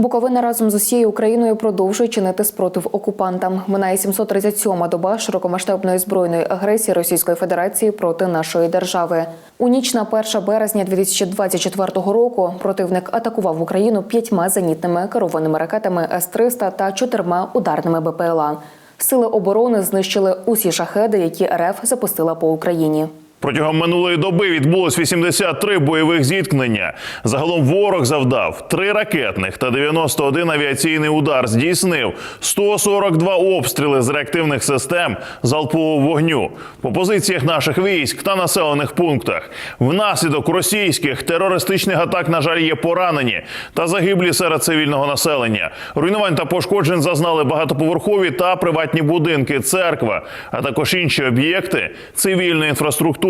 Буковина разом з усією Україною продовжує чинити спротив окупантам. Минає 737-ма доба широкомасштабної збройної агресії Російської Федерації проти нашої держави. У ніч на 1 березня 2024 року противник атакував Україну п'ятьма зенітними керованими ракетами С-300 та чотирма ударними БПЛА. Сили оборони знищили усі шахеди, які РФ запустила по Україні. Протягом минулої доби відбулось 83 бойових зіткнення. Загалом ворог завдав 3 ракетних та 91 авіаційний удар. Здійснив 142 обстріли з реактивних систем залпового вогню по позиціях наших військ та населених пунктах. Внаслідок російських терористичних атак, на жаль, є поранені та загиблі серед цивільного населення. Руйнувань та пошкоджень зазнали багатоповерхові та приватні будинки, церква, а також інші об'єкти цивільної інфраструктури.